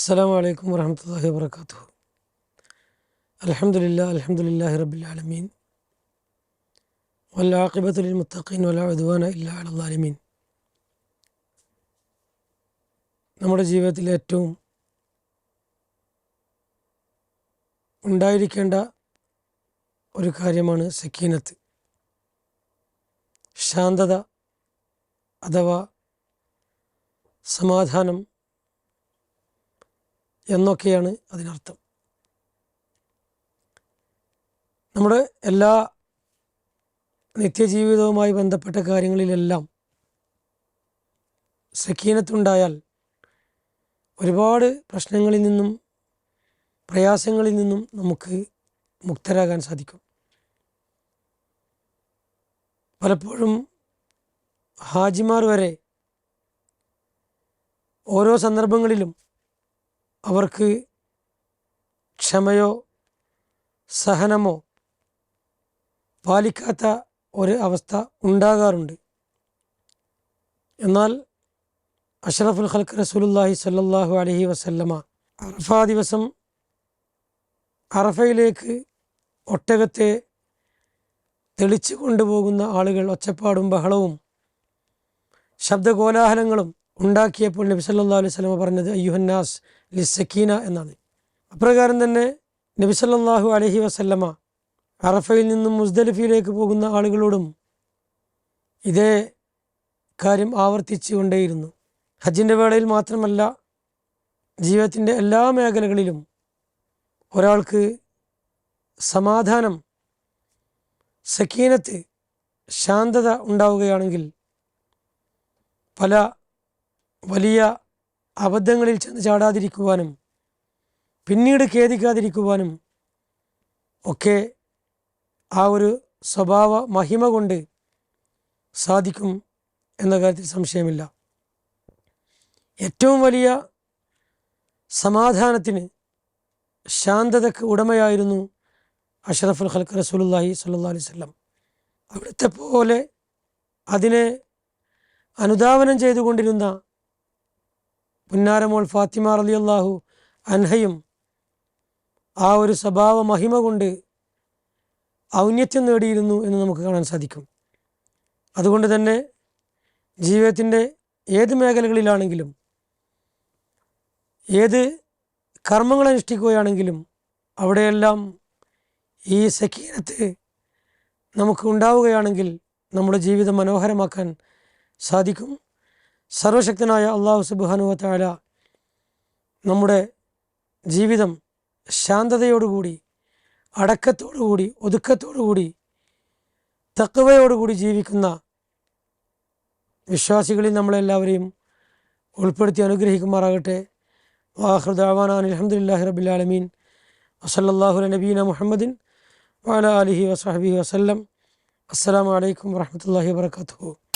അസ്സാം വലൈക്കും വർഹമത്തല്ലാഹി വാബർക്കാത്തു അലഹമുല്ല അലഹമുല്ലാഹി റബുലാലമീൻ വല്ലാഖിബത്തുലിൽ മുത്തഖീൻ വലാ ഉദ്വാന ഇല്ലാ അലമീൻ നമ്മുടെ ജീവിതത്തിൽ ഏറ്റവും ഉണ്ടായിരിക്കേണ്ട ഒരു കാര്യമാണ് സക്കീനത്ത്. ശാന്തത അഥവാ സമാധാനം എന്നൊക്കെയാണ് അതിനർത്ഥം. നമ്മുടെ എല്ലാ നിത്യജീവിതവുമായി ബന്ധപ്പെട്ട കാര്യങ്ങളിലെല്ലാം സക്കീനത്തുണ്ടായാൽ ഒരുപാട് പ്രശ്നങ്ങളിൽ നിന്നും പ്രയാസങ്ങളിൽ നിന്നും നമുക്ക് മുക്തരാകാൻ സാധിക്കും. പലപ്പോഴും ഹാജിമാർ വരെ ഓരോ സന്ദർഭങ്ങളിലും അവർക്ക് ക്ഷമയോ സഹനമോ പാലിക്കാത്ത ഒരു അവസ്ഥ ഉണ്ടാകാറുണ്ട്. എന്നാൽ അഷറഫുൽ ഖൽക്ക് റസൂലുല്ലാഹി സല്ലാഹു അലഹി വസല്ലമ അറഫ ദിവസം അറഫയിലേക്ക് ഒട്ടകത്തെ തെളിച്ചു കൊണ്ടുപോകുന്ന ആളുകൾ ഒച്ചപ്പാടും ബഹളവും ശബ്ദകോലാഹലങ്ങളും ഉണ്ടാക്കിയപ്പോൾ നബി സല്ലാ അലൈഹി സ്വലമ പറഞ്ഞത് അയ്യുഹന്നാസ് ലിസക്കീന എന്നാണ്. അപ്രകാരം തന്നെ നബി സല്ലാഹു അലഹി വസല്ലമ അറഫയിൽ നിന്നും മുസ്ദലിഫിയിലേക്ക് പോകുന്ന ആളുകളോടും ഇതേ കാര്യം ആവർത്തിച്ചു കൊണ്ടേയിരുന്നു ഹജ്ജിന്റെ വേളയിൽ മാത്രമല്ല ജീവിതത്തിന്റെ എല്ലാ മേഖലകളിലും ഒരാൾക്ക് സമാധാനം സക്കീനത്ത് ശാന്തത ഉണ്ടാവുകയാണെങ്കിൽ പല വലിയ അബദ്ധങ്ങളിൽ ചെന്ന് ചാടാതിരിക്കുവാനും പിന്നീട് ഖേദിക്കാതിരിക്കുവാനും ഒക്കെ ആ ഒരു സ്വഭാവ മഹിമ കൊണ്ട് സാധിക്കും എന്ന കാര്യത്തിൽ സംശയമില്ല. ഏറ്റവും വലിയ സമാധാനത്തിന് ശാന്തതക്ക് ഉടമയായിരുന്നു അഷറഫുൽ ഖൽക്ക് റസൂലുല്ലാഹി സല്ലാ അലൈഹി അവിടുത്തെ പോലെ അതിനെ അനുധാവനം ചെയ്തുകൊണ്ടിരുന്ന പുന്നാരമോൾ ഫാത്തിമ റലിയല്ലാഹു അൻഹയും ആ ഒരു സ്വഭാവ മഹിമ കൊണ്ട് ഔന്നത്യം നേടിയിരുന്നു എന്ന് നമുക്ക് കാണാൻ സാധിക്കും. അതുകൊണ്ട് തന്നെ ജീവിതത്തിന്റെ ഏത് മേഖലകളിലാണെങ്കിലും ഏത് കർമ്മങ്ങൾ അനുഷ്ഠിക്കുകയാണെങ്കിലും അവിടെയെല്ലാം ഈ സക്കീനത്ത് നമുക്ക് ഉണ്ടാവുകയാണെങ്കിൽ നമ്മുടെ ജീവിതം മനോഹരമാക്കാൻ സാധിക്കും. സർവശക്തനായ അള്ളാഹു സുബാനുവത്തായ നമ്മുടെ ജീവിതം ശാന്തതയോടുകൂടി അടക്കത്തോടുകൂടി ഒതുക്കത്തോടുകൂടി തക്കവയോടുകൂടി ജീവിക്കുന്ന വിശ്വാസികളിൽ നമ്മളെല്ലാവരെയും ഉൾപ്പെടുത്തി അനുഗ്രഹിക്കുമാറാകട്ടെ. വാഹൃദാവാൻ അലഹമുല്ലാഹി റബിലാലമീൻ വസല്ലാഹു നബീന മുഹമ്മദിൻ വാല അലഹി വസാഹബി വസല്ലം. അസ്സാം വലൈക്കും വാഹമത്തല്ലാഹി വാത്തു